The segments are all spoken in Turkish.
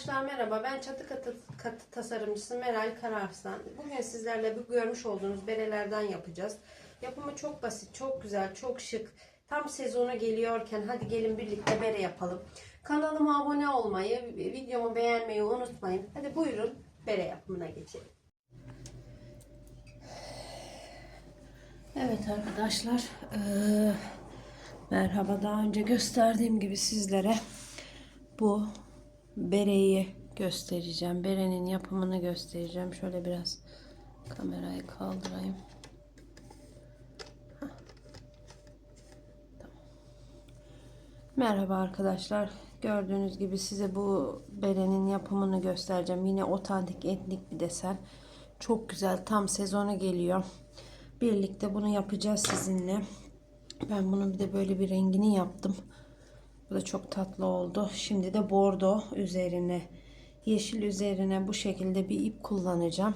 Arkadaşlar merhaba. Ben çatı katı, katı tasarımcısı Meral Kararslan. Bugün sizlerle bu görmüş olduğunuz berelerden yapacağız. Yapımı çok basit, çok güzel, çok şık. Tam sezonu geliyorken hadi gelin birlikte bere yapalım. Kanalıma abone olmayı, videomu beğenmeyi unutmayın. Hadi buyurun bere yapımına geçelim. Evet arkadaşlar. eee, merhaba. Daha önce gösterdiğim gibi sizlere bu bereyi göstereceğim. Berenin yapımını göstereceğim. Şöyle biraz kamerayı kaldırayım. Merhaba arkadaşlar. Gördüğünüz gibi size bu berenin yapımını göstereceğim. Yine otantik etnik bir desen. Çok güzel. Tam sezonu geliyor. Birlikte bunu yapacağız sizinle. Ben bunun bir de böyle bir rengini yaptım. Bu da çok tatlı oldu. Şimdi de bordo üzerine, yeşil üzerine bu şekilde bir ip kullanacağım.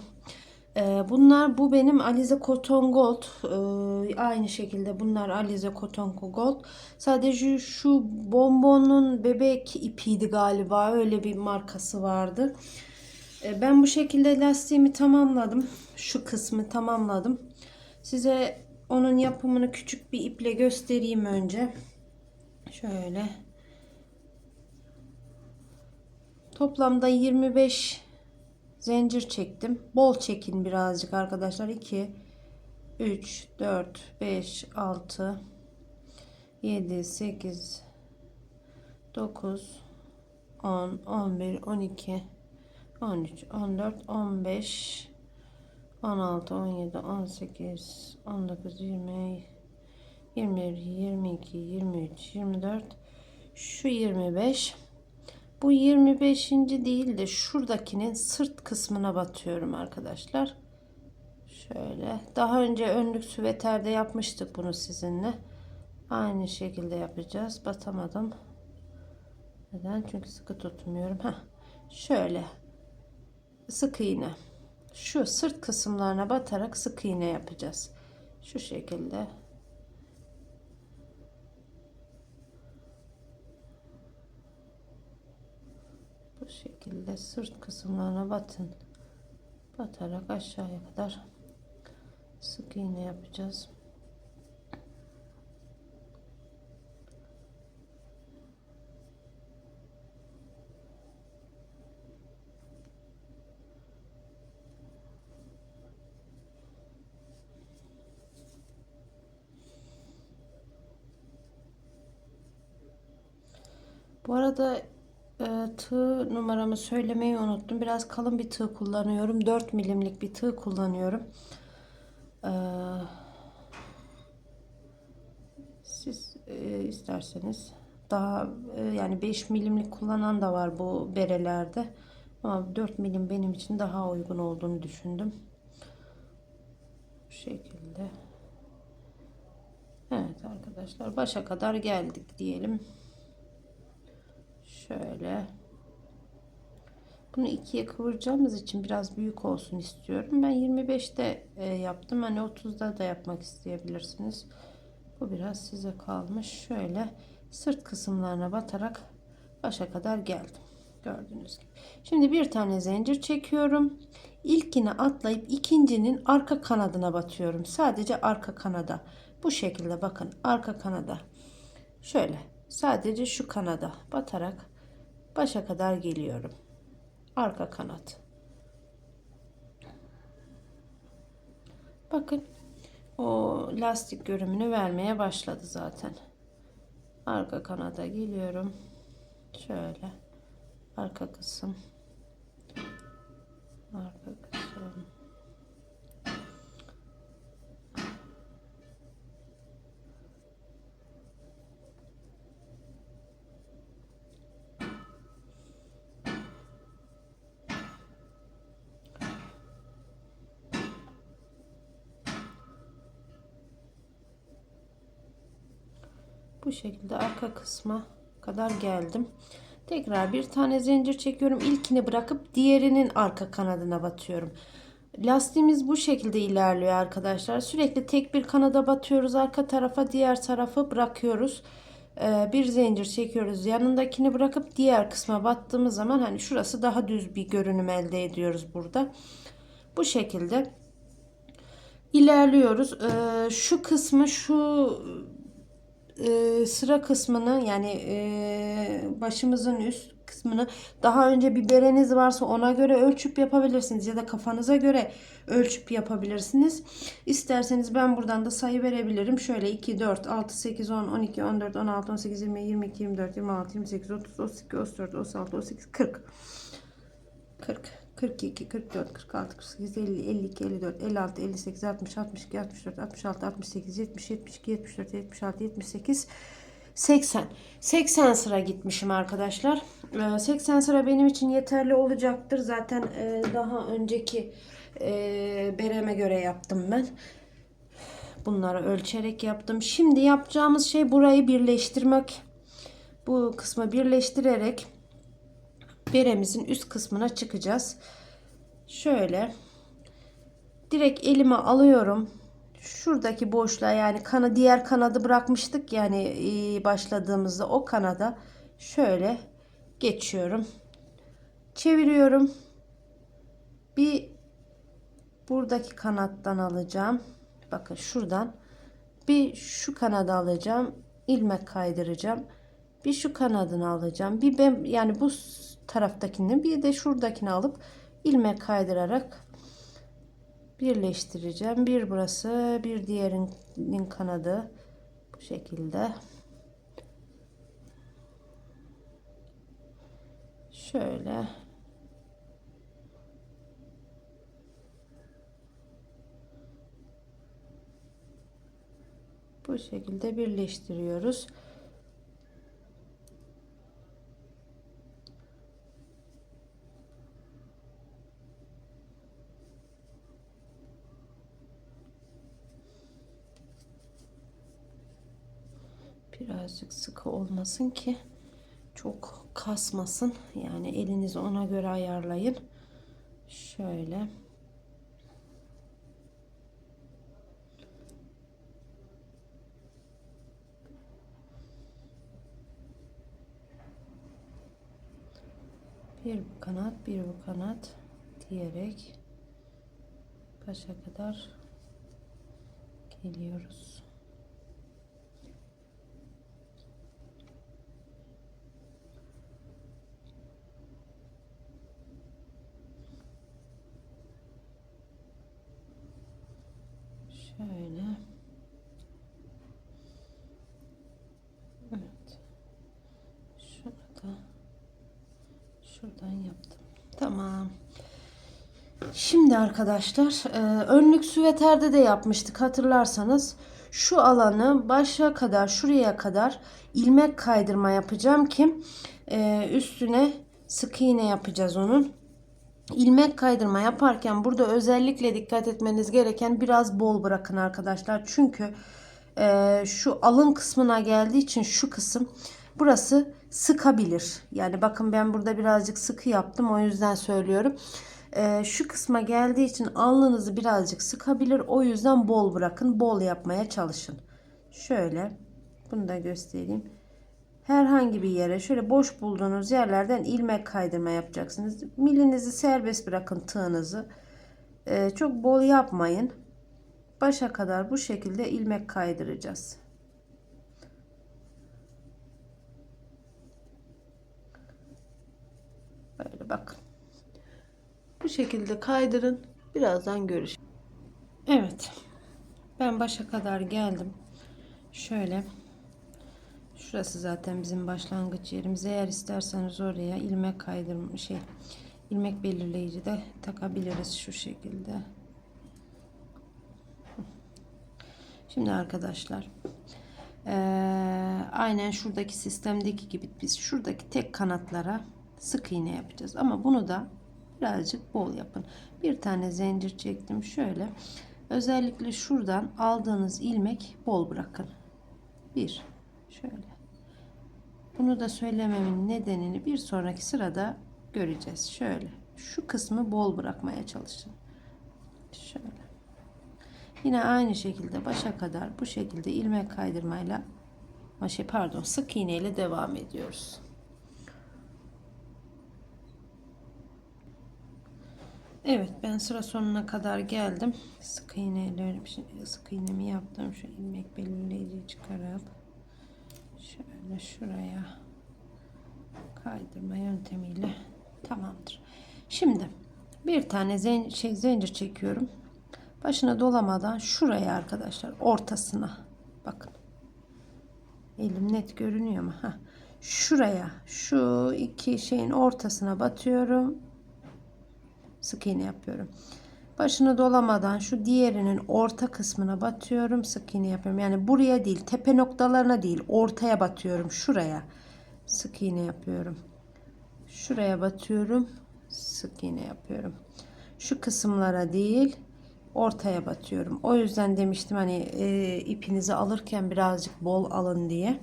Ee, bunlar bu benim Alize Cotton Gold. Ee, aynı şekilde bunlar Alize Cotton Gold. Sadece şu bonbonun bebek ipiydi galiba. Öyle bir markası vardı. Ee, ben bu şekilde lastiğimi tamamladım. Şu kısmı tamamladım. Size onun yapımını küçük bir iple göstereyim önce. Şöyle. Toplamda 25 zincir çektim. Bol çekin birazcık arkadaşlar. 2 3 4 5 6 7 8 9 10 11 12 13 14 15 16 17 18 19 20 21 22 23 24 şu 25 bu 25. değil de şuradakinin sırt kısmına batıyorum arkadaşlar. Şöyle. Daha önce önlük süveterde yapmıştık bunu sizinle. Aynı şekilde yapacağız. Batamadım. Neden? Çünkü sıkı tutmuyorum. Heh. Şöyle. Sık iğne. Şu sırt kısımlarına batarak sık iğne yapacağız. Şu şekilde. Şekilde sırt kısımlarına batın. Batarak aşağıya kadar sık iğne yapacağız. Bu arada tığ numaramı söylemeyi unuttum. Biraz kalın bir tığ kullanıyorum. 4 milimlik bir tığ kullanıyorum. E, siz e, isterseniz daha e, yani 5 milimlik kullanan da var bu berelerde. Ama 4 milim benim için daha uygun olduğunu düşündüm. Bu şekilde. Evet arkadaşlar başa kadar geldik diyelim. Şöyle. Bunu ikiye kıvıracağımız için biraz büyük olsun istiyorum. Ben 25'te e, yaptım. Hani 30'da da yapmak isteyebilirsiniz. Bu biraz size kalmış. Şöyle sırt kısımlarına batarak başa kadar geldim. Gördüğünüz gibi. Şimdi bir tane zincir çekiyorum. İlkine atlayıp ikincinin arka kanadına batıyorum. Sadece arka kanada. Bu şekilde bakın arka kanada. Şöyle sadece şu kanada batarak başa kadar geliyorum. Arka kanat. Bakın o lastik görümünü vermeye başladı zaten. Arka kanada geliyorum. Şöyle arka kısım. Arka kısım. Bu şekilde arka kısma kadar geldim. Tekrar bir tane zincir çekiyorum. İlkini bırakıp diğerinin arka kanadına batıyorum. Lastiğimiz bu şekilde ilerliyor arkadaşlar. Sürekli tek bir kanada batıyoruz. Arka tarafa diğer tarafı bırakıyoruz. Ee, bir zincir çekiyoruz. Yanındakini bırakıp diğer kısma battığımız zaman hani şurası daha düz bir görünüm elde ediyoruz burada. Bu şekilde ilerliyoruz. Ee, şu kısmı şu e, sıra kısmını yani e, başımızın üst kısmını daha önce bir bereniz varsa ona göre ölçüp yapabilirsiniz ya da kafanıza göre ölçüp yapabilirsiniz. İsterseniz ben buradan da sayı verebilirim. Şöyle 2, 4, 6, 8, 10, 12, 14, 16, 18, 20, 22, 24, 26, 28, 30, 32, 34, 36, 38, 40. 40, 42, 44, 46, 48, 50, 52, 54, 56, 58, 60, 62, 64, 66, 68, 70, 72, 74, 76, 78, 80. 80 sıra gitmişim arkadaşlar. Ee, 80 sıra benim için yeterli olacaktır. Zaten e, daha önceki e, bereme göre yaptım ben. Bunları ölçerek yaptım. Şimdi yapacağımız şey burayı birleştirmek. Bu kısmı birleştirerek beremizin üst kısmına çıkacağız. Şöyle direkt elime alıyorum. Şuradaki boşluğa yani kana diğer kanadı bırakmıştık yani e, başladığımızda o kanada şöyle geçiyorum. Çeviriyorum. Bir buradaki kanattan alacağım. Bakın şuradan bir şu kanadı alacağım. ilmek kaydıracağım. Bir şu kanadını alacağım. Bir ben yani bu taraftakini bir de şuradakini alıp ilmek kaydırarak birleştireceğim. Bir burası, bir diğerinin kanadı bu şekilde. Şöyle bu şekilde birleştiriyoruz. Birazcık sıkı olmasın ki çok kasmasın. Yani elinizi ona göre ayarlayın. Şöyle. Bir bu kanat, bir bu kanat diyerek başa kadar geliyoruz. Şöyle. Evet. Şunu da şuradan yaptım. Tamam. Şimdi arkadaşlar e, önlük süveterde de yapmıştık hatırlarsanız. Şu alanı başa kadar şuraya kadar ilmek kaydırma yapacağım ki e, üstüne sık iğne yapacağız onun ilmek kaydırma yaparken burada özellikle dikkat etmeniz gereken biraz bol bırakın arkadaşlar. Çünkü e, şu alın kısmına geldiği için şu kısım burası sıkabilir. Yani bakın ben burada birazcık sıkı yaptım o yüzden söylüyorum. E, şu kısma geldiği için alnınızı birazcık sıkabilir. O yüzden bol bırakın. Bol yapmaya çalışın. Şöyle bunu da göstereyim herhangi bir yere şöyle boş bulduğunuz yerlerden ilmek kaydırma yapacaksınız. Milinizi serbest bırakın tığınızı. Ee, çok bol yapmayın. Başa kadar bu şekilde ilmek kaydıracağız. Böyle bakın. Bu şekilde kaydırın. Birazdan görüşürüz. Evet. Ben başa kadar geldim. Şöyle Şurası zaten bizim başlangıç yerimiz. Eğer isterseniz oraya ilmek kaydırma şey ilmek belirleyici de takabiliriz şu şekilde. Şimdi arkadaşlar ee, aynen şuradaki sistemdeki gibi biz şuradaki tek kanatlara sık iğne yapacağız. Ama bunu da birazcık bol yapın. Bir tane zincir çektim. Şöyle özellikle şuradan aldığınız ilmek bol bırakın. Bir şöyle bunu da söylememin nedenini bir sonraki sırada göreceğiz. Şöyle şu kısmı bol bırakmaya çalışın. Şöyle. Yine aynı şekilde başa kadar bu şekilde ilmek kaydırmayla şey pardon sık iğne ile devam ediyoruz. Evet ben sıra sonuna kadar geldim. Sık iğneyle sık iğnemi yaptım. Şu ilmek belirleyici çıkarıp şöyle şuraya kaydırma yöntemiyle tamamdır. Şimdi bir tane zen şey zincir çekiyorum. Başına dolamadan şuraya arkadaşlar ortasına bakın. Elim net görünüyor mu? Heh. Şuraya şu iki şeyin ortasına batıyorum. Sık iğne yapıyorum. Başını dolamadan şu diğerinin orta kısmına batıyorum. Sık iğne yapıyorum. Yani buraya değil, tepe noktalarına değil, ortaya batıyorum. Şuraya sık iğne yapıyorum. Şuraya batıyorum. Sık iğne yapıyorum. Şu kısımlara değil, ortaya batıyorum. O yüzden demiştim hani e, ipinizi alırken birazcık bol alın diye.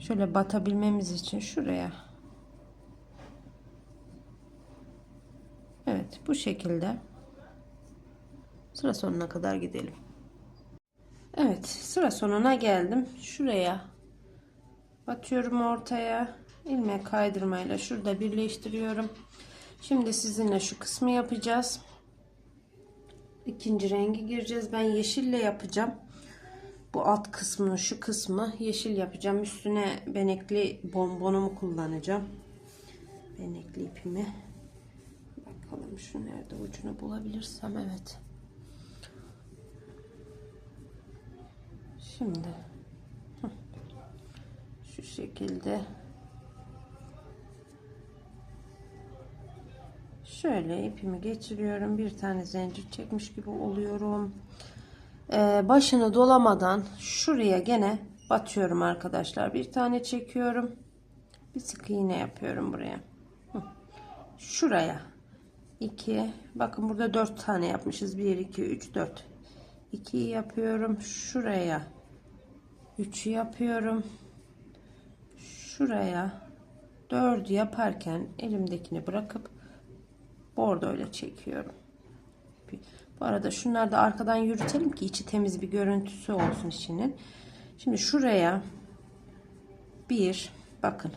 Şöyle batabilmemiz için şuraya. Evet bu şekilde sıra sonuna kadar gidelim. Evet sıra sonuna geldim. Şuraya batıyorum ortaya. ilmek kaydırmayla şurada birleştiriyorum. Şimdi sizinle şu kısmı yapacağız. İkinci rengi gireceğiz. Ben yeşille yapacağım. Bu alt kısmını şu kısmı yeşil yapacağım. Üstüne benekli bonbonumu kullanacağım. Benekli ipimi. Bakalım şu nerede ucunu bulabilirsem evet. Şimdi şu şekilde şöyle ipimi geçiriyorum. Bir tane zincir çekmiş gibi oluyorum. Ee, başını dolamadan şuraya gene batıyorum arkadaşlar. Bir tane çekiyorum. Bir sık iğne yapıyorum buraya. Şuraya 2 bakın burada 4 tane yapmışız. 1 2 3 4 2 yapıyorum şuraya. 3 yapıyorum şuraya. 4 yaparken elimdekini bırakıp bordo ile çekiyorum. Bu arada şunları da arkadan yürütelim ki içi temiz bir görüntüsü olsun içinin. Şimdi şuraya 1 bakın.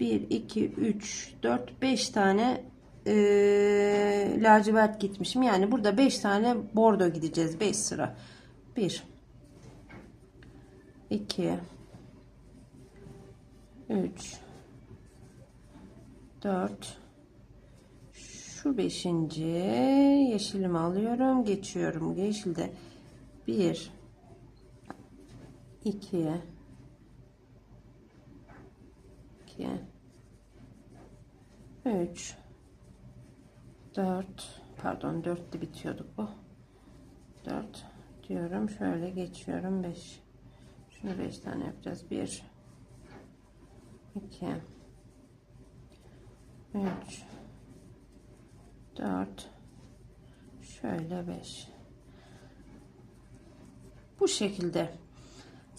1 2 3 4 5 tane e, lacivert gitmişim. Yani burada 5 tane bordo gideceğiz. 5 sıra. 1 2 3 4 şu beşinci. Yeşilimi alıyorum. Geçiyorum. Yeşilde 1 2 2 3 4 pardon 4'te bitiyorduk bu. 4 diyorum şöyle geçiyorum 5 şunu 5 tane yapacağız. 1 2 3 4 şöyle 5 bu şekilde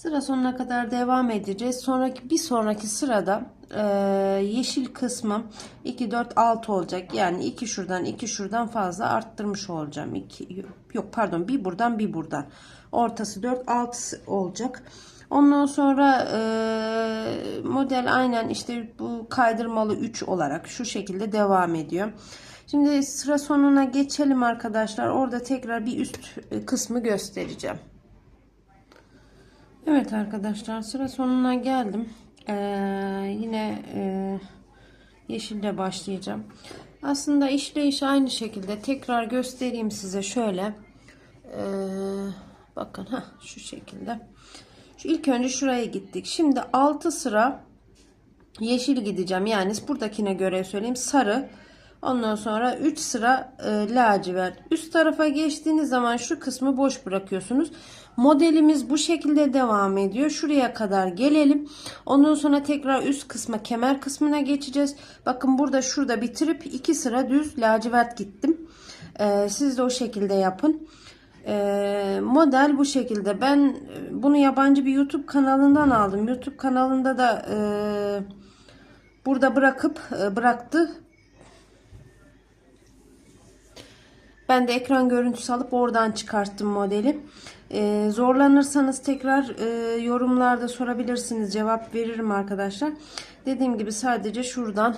sıra sonuna kadar devam edeceğiz. Sonraki bir sonraki sırada e, yeşil kısmı 2 4 6 olacak. Yani 2 şuradan 2 şuradan fazla arttırmış olacağım. 2 yok pardon bir buradan bir buradan. Ortası 4 6 olacak. Ondan sonra e, model aynen işte bu kaydırmalı 3 olarak şu şekilde devam ediyor. Şimdi sıra sonuna geçelim arkadaşlar. Orada tekrar bir üst kısmı göstereceğim Evet arkadaşlar sıra sonuna geldim ee, yine e, yeşille başlayacağım. Aslında işleyiş aynı şekilde tekrar göstereyim size şöyle. Ee, bakın ha şu şekilde. Şu ilk önce şuraya gittik. Şimdi 6 sıra yeşil gideceğim. Yani buradakine göre söyleyeyim sarı. Ondan sonra 3 sıra e, lacivert. Üst tarafa geçtiğiniz zaman şu kısmı boş bırakıyorsunuz. Modelimiz bu şekilde devam ediyor. Şuraya kadar gelelim. Ondan sonra tekrar üst kısma kemer kısmına geçeceğiz. Bakın burada şurada bitirip 2 sıra düz lacivert gittim. E, siz de o şekilde yapın. E, model bu şekilde. Ben bunu yabancı bir YouTube kanalından aldım. YouTube kanalında da e, burada bırakıp e, bıraktı. Ben de ekran görüntüsü alıp oradan çıkarttım modeli. Ee, zorlanırsanız tekrar e, yorumlarda sorabilirsiniz. Cevap veririm arkadaşlar. Dediğim gibi sadece şuradan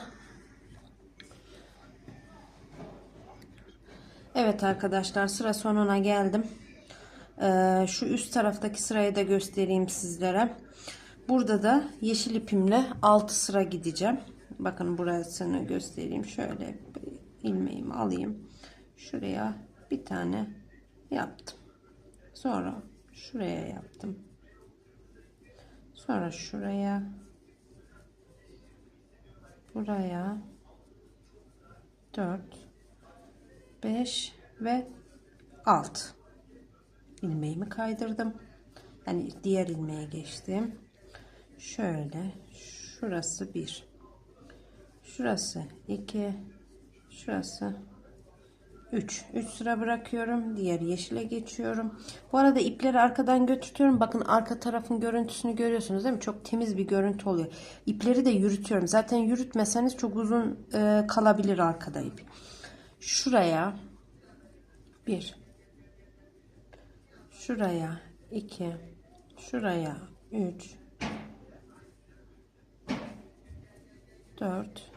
Evet arkadaşlar sıra sonuna geldim. Ee, şu üst taraftaki sırayı da göstereyim sizlere. Burada da yeşil ipimle 6 sıra gideceğim. Bakın burasını göstereyim. Şöyle ilmeğimi alayım. Şuraya bir tane yaptım. Sonra şuraya yaptım. Sonra şuraya buraya 4 5 ve 6 ilmeğimi kaydırdım. Yani diğer ilmeğe geçtim. Şöyle şurası 1 şurası 2 şurası 3 3 sıra bırakıyorum. Diğer yeşile geçiyorum. Bu arada ipleri arkadan götürüyorum bakın arka tarafın görüntüsünü görüyorsunuz değil mi? Çok temiz bir görüntü oluyor. İpleri de yürütüyorum. Zaten yürütmeseniz çok uzun e, kalabilir arkada ip. Şuraya 1 şuraya 2 şuraya 3 4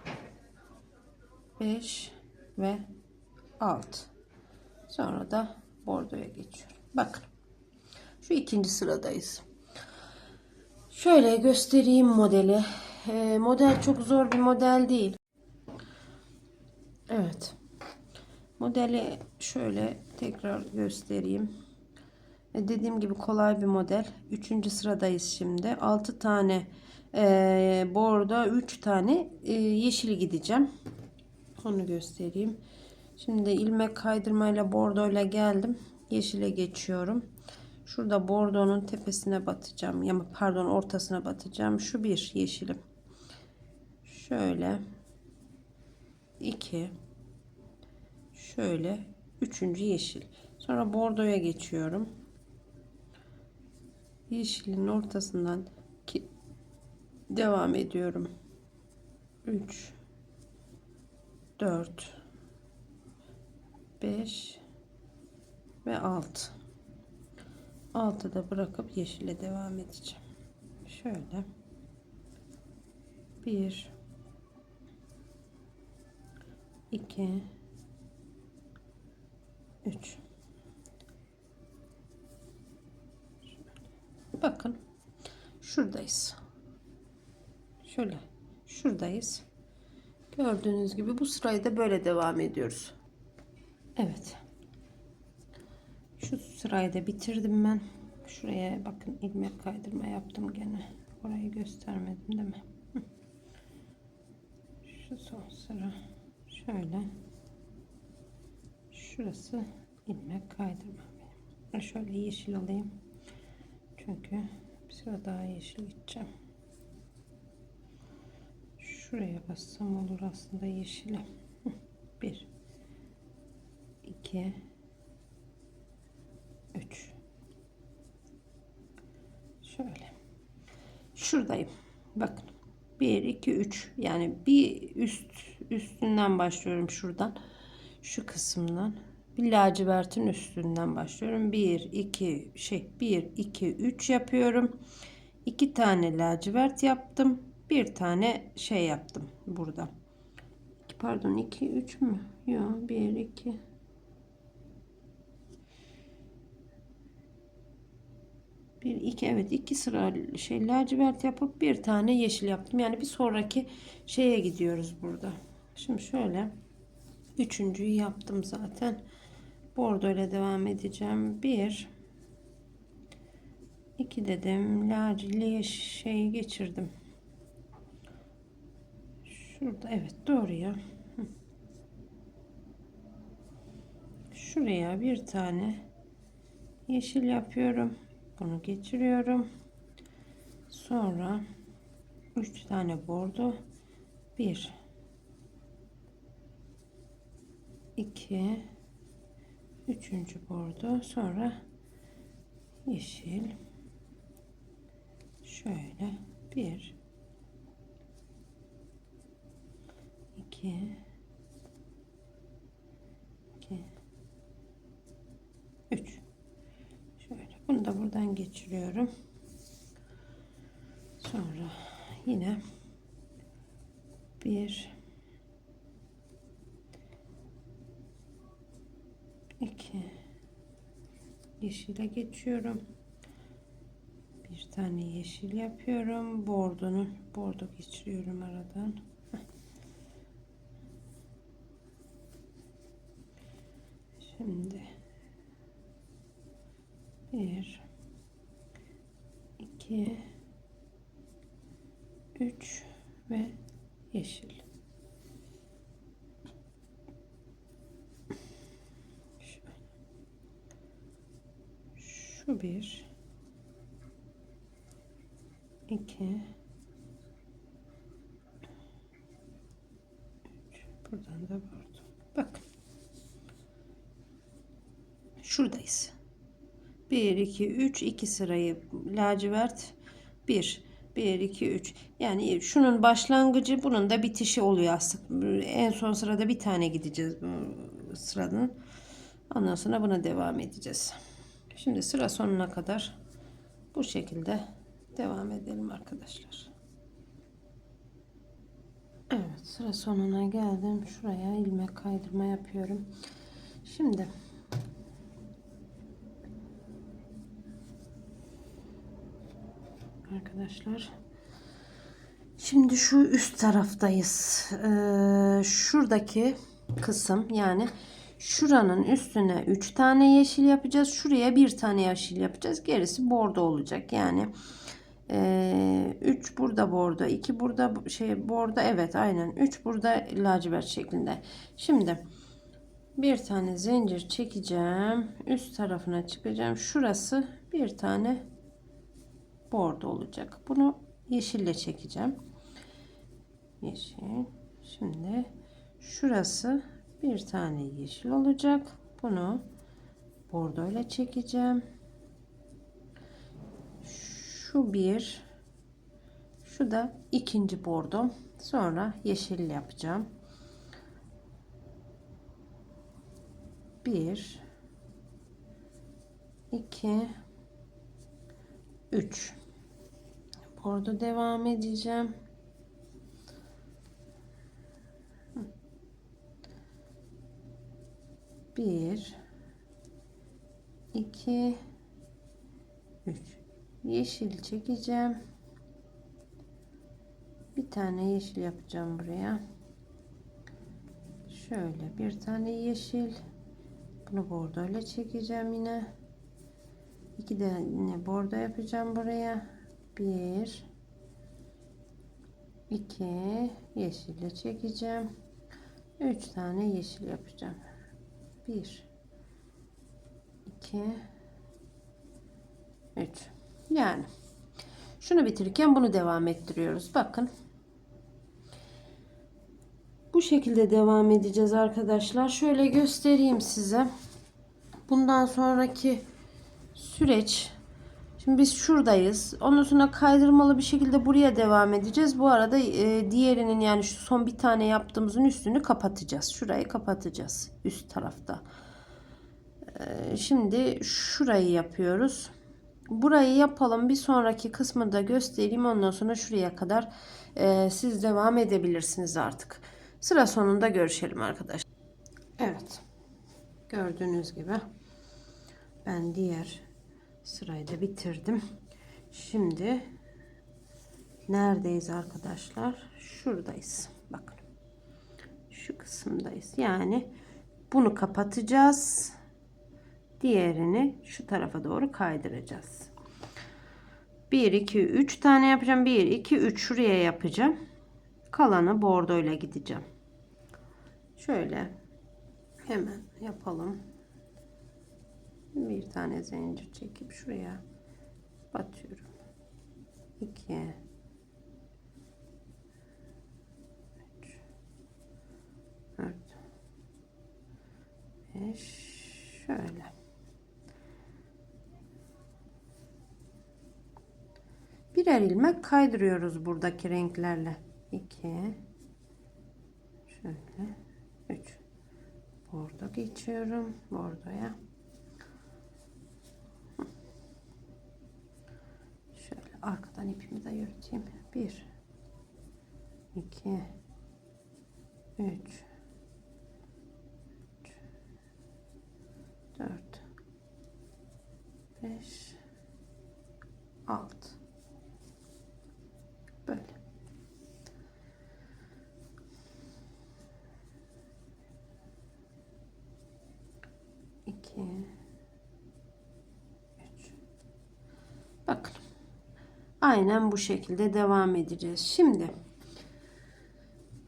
5 ve 6 sonra da bordoya geçiyorum. Bakın şu ikinci sıradayız. Şöyle göstereyim modeli. Ee, model çok zor bir model değil. Evet. Modeli şöyle tekrar göstereyim. E, dediğim gibi kolay bir model. Üçüncü sıradayız şimdi. 6 tane e, bordo 3 tane e, yeşil gideceğim. Onu göstereyim Şimdi ilmek kaydırmayla bordoyla geldim. Yeşile geçiyorum. Şurada bordonun tepesine batacağım. Ya pardon ortasına batacağım. Şu bir yeşilim. Şöyle. iki. Şöyle. Üçüncü yeşil. Sonra bordoya geçiyorum. Yeşilin ortasından ki devam ediyorum. 3 4 5 ve 6 6 da bırakıp yeşile devam edeceğim. Şöyle. 1 2 3 bakın şuradayız. Şöyle şuradayız. Gördüğünüz gibi bu sırayı da böyle devam ediyoruz Evet. Şu sırayı da bitirdim ben. Şuraya bakın ilmek kaydırma yaptım gene. Orayı göstermedim değil mi? Şu son sıra şöyle. Şurası ilmek kaydırma benim. Şöyle yeşil alayım. Çünkü bir sıra daha yeşil gideceğim. Şuraya bassam olur aslında yeşile. Bir. 2 3 şöyle. Şuradayım. Bakın. 1 2 3 yani bir üst üstünden başlıyorum şuradan. Şu kısımdan. Bir lacivertin üstünden başlıyorum. 1 2 şey 1 2 3 yapıyorum. 2 tane lacivert yaptım. Bir tane şey yaptım burada. Pardon 2 3 mü? Yok 1 2 bir iki evet iki sıra şey lacivert yapıp bir tane yeşil yaptım. Yani bir sonraki şeye gidiyoruz burada. Şimdi şöyle üçüncüyü yaptım zaten. Bordo ile devam edeceğim. Bir iki dedim. Lacili şeyi geçirdim. Şurada evet doğru ya. Şuraya bir tane yeşil yapıyorum bunu geçiriyorum. Sonra 3 tane bordo. 1 2 üçüncü bordo. Sonra yeşil. Şöyle. 1 2 2 3 şöyle bunu da buradan geçiriyorum. Sonra yine bir iki yeşile geçiyorum. Bir tane yeşil yapıyorum. Bordonun bordo geçiriyorum aradan. Şimdi bir iki üç ve yeşil. Şu bir iki üç buradan da bordo. Bakın. Şuradayız. 1 2 3 2 sırayı. Lacivert 1 1 2 3 yani şunun başlangıcı bunun da bitişi oluyor aslında. En son sırada bir tane gideceğiz sıranın. Ondan sonra buna devam edeceğiz. Şimdi sıra sonuna kadar bu şekilde devam edelim arkadaşlar. Evet sıra sonuna geldim. Şuraya ilmek kaydırma yapıyorum. Şimdi arkadaşlar. Şimdi şu üst taraftayız. Ee, şuradaki kısım yani şuranın üstüne 3 tane yeşil yapacağız. Şuraya bir tane yeşil yapacağız. Gerisi bordo olacak. Yani 3 e, burada bordo, 2 burada şey bordo. Evet aynen 3 burada lacivert şeklinde. Şimdi bir tane zincir çekeceğim. Üst tarafına çıkacağım. Şurası bir tane bordo olacak. Bunu yeşille çekeceğim. Yeşil. Şimdi şurası bir tane yeşil olacak. Bunu bordo ile çekeceğim. Şu bir. Şu da ikinci bordo. Sonra yeşil yapacağım. Bir, iki, üç. Orada devam edeceğim. Bir, iki, üç. Yeşil çekeceğim. Bir tane yeşil yapacağım buraya. Şöyle bir tane yeşil. Bunu bordo ile çekeceğim yine. İki tane bordo yapacağım buraya bir. İki. Yeşille çekeceğim. Üç tane yeşil yapacağım. Bir. İki. Üç. Yani şunu bitirirken bunu devam ettiriyoruz. Bakın. Bu şekilde devam edeceğiz arkadaşlar. Şöyle göstereyim size. Bundan sonraki süreç Şimdi biz şuradayız. Ondan sonra kaydırmalı bir şekilde buraya devam edeceğiz. Bu arada e, diğerinin yani şu son bir tane yaptığımızın üstünü kapatacağız. Şurayı kapatacağız üst tarafta. E, şimdi şurayı yapıyoruz. Burayı yapalım. Bir sonraki kısmı da göstereyim. Ondan sonra şuraya kadar e, siz devam edebilirsiniz artık. Sıra sonunda görüşelim arkadaşlar. Evet. Gördüğünüz gibi ben diğer Sırayı da bitirdim. Şimdi neredeyiz arkadaşlar? Şuradayız. Bakın. Şu kısımdayız. Yani bunu kapatacağız. Diğerini şu tarafa doğru kaydıracağız. 1 2 3 tane yapacağım. 1 2 3 şuraya yapacağım. Kalanı bordo ile gideceğim. Şöyle hemen yapalım bir tane zincir çekip şuraya batıyorum. 2 3 4 5 şöyle. Birer ilmek kaydırıyoruz buradaki renklerle. 2 şöyle. 3 bordo geçiyorum. Bordoya Bakayım. 1 2 3 4 5 6 Böyle. İki, üç. Bakın. Aynen bu şekilde devam edeceğiz. Şimdi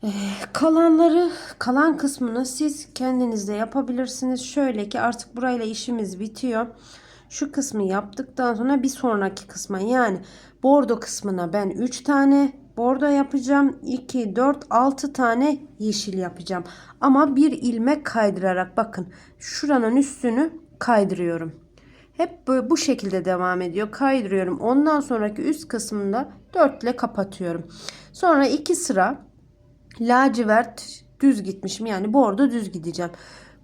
eee, kalanları, kalan kısmını siz kendiniz de yapabilirsiniz. Şöyle ki artık burayla işimiz bitiyor. Şu kısmı yaptıktan sonra bir sonraki kısma yani bordo kısmına ben 3 tane bordo yapacağım. 2, 4, 6 tane yeşil yapacağım. Ama bir ilmek kaydırarak bakın şuranın üstünü kaydırıyorum. Hep böyle bu şekilde devam ediyor. Kaydırıyorum. Ondan sonraki üst kısmında 4 ile kapatıyorum. Sonra 2 sıra lacivert düz gitmişim. Yani bordo düz gideceğim.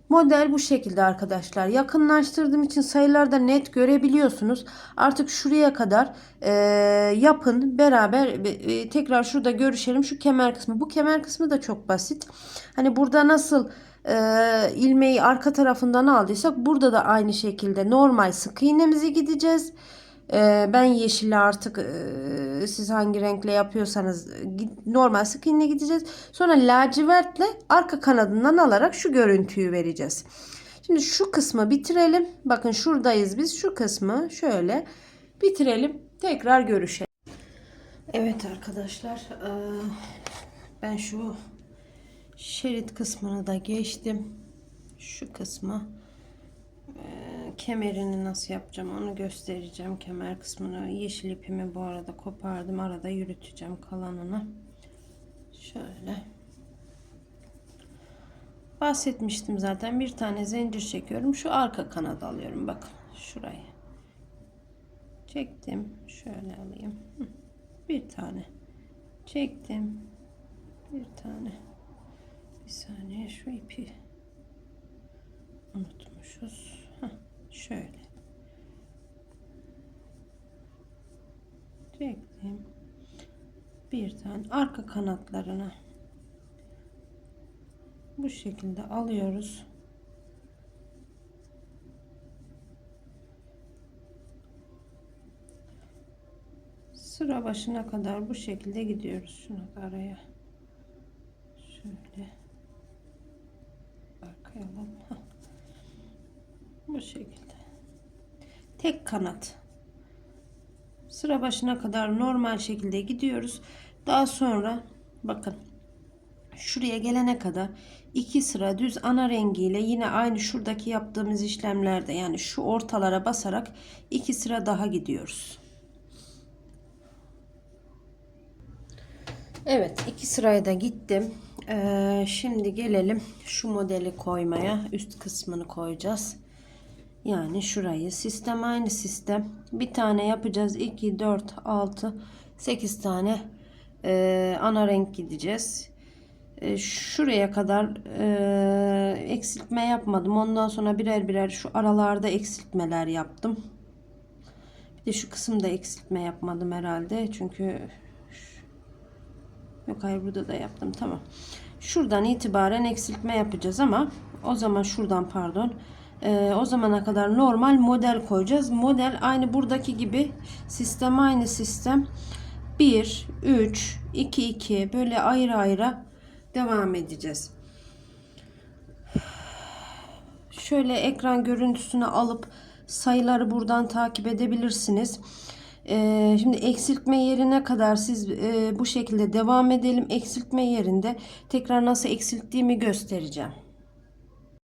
Model bu şekilde arkadaşlar. Yakınlaştırdığım için sayılarda net görebiliyorsunuz. Artık şuraya kadar e, yapın. Beraber e, tekrar şurada görüşelim. Şu kemer kısmı. Bu kemer kısmı da çok basit. Hani burada nasıl e, ilmeği arka tarafından aldıysak burada da aynı şekilde normal sık iğnemizi gideceğiz. E, ben yeşille artık e, siz hangi renkle yapıyorsanız normal sık iğne gideceğiz. Sonra lacivertle arka kanadından alarak şu görüntüyü vereceğiz. Şimdi şu kısmı bitirelim. Bakın şuradayız biz. Şu kısmı şöyle bitirelim. Tekrar görüşelim. Evet arkadaşlar. e, Ben şu şerit kısmını da geçtim. Şu kısmı eee, kemerini nasıl yapacağım onu göstereceğim. Kemer kısmını yeşil ipimi bu arada kopardım. Arada yürüteceğim kalanını. Şöyle. Bahsetmiştim zaten. Bir tane zincir çekiyorum. Şu arka kanadı alıyorum. Bakın şurayı. Çektim. Şöyle alayım. Bir tane. Çektim. Bir tane. Bir saniye şu ipi unutmuşuz. Heh, şöyle. Çektim. Bir tane arka kanatlarına bu şekilde alıyoruz. Sıra başına kadar bu şekilde gidiyoruz. Şunu da araya şöyle Heh. Bu şekilde. Tek kanat. Sıra başına kadar normal şekilde gidiyoruz. Daha sonra bakın şuraya gelene kadar iki sıra düz ana rengiyle yine aynı şuradaki yaptığımız işlemlerde yani şu ortalara basarak iki sıra daha gidiyoruz. Evet iki sıraya da gittim. Ee, şimdi gelelim şu modeli koymaya. Üst kısmını koyacağız. Yani şurayı. Sistem aynı sistem. Bir tane yapacağız. 2, 4, 6, 8 tane e, ana renk gideceğiz. E, şuraya kadar e, eksiltme yapmadım. Ondan sonra birer birer şu aralarda eksiltmeler yaptım. Bir de şu kısımda eksiltme yapmadım herhalde. Çünkü Yok hayır burada da yaptım. Tamam. Şuradan itibaren eksiltme yapacağız ama o zaman şuradan pardon. Ee, o zamana kadar normal model koyacağız. Model aynı buradaki gibi sistem aynı sistem. 1, 3, 2, 2 böyle ayrı ayrı devam edeceğiz. Şöyle ekran görüntüsünü alıp sayıları buradan takip edebilirsiniz. Ee, şimdi eksiltme yerine kadar siz e, bu şekilde devam edelim. Eksiltme yerinde tekrar nasıl eksilttiğimi göstereceğim.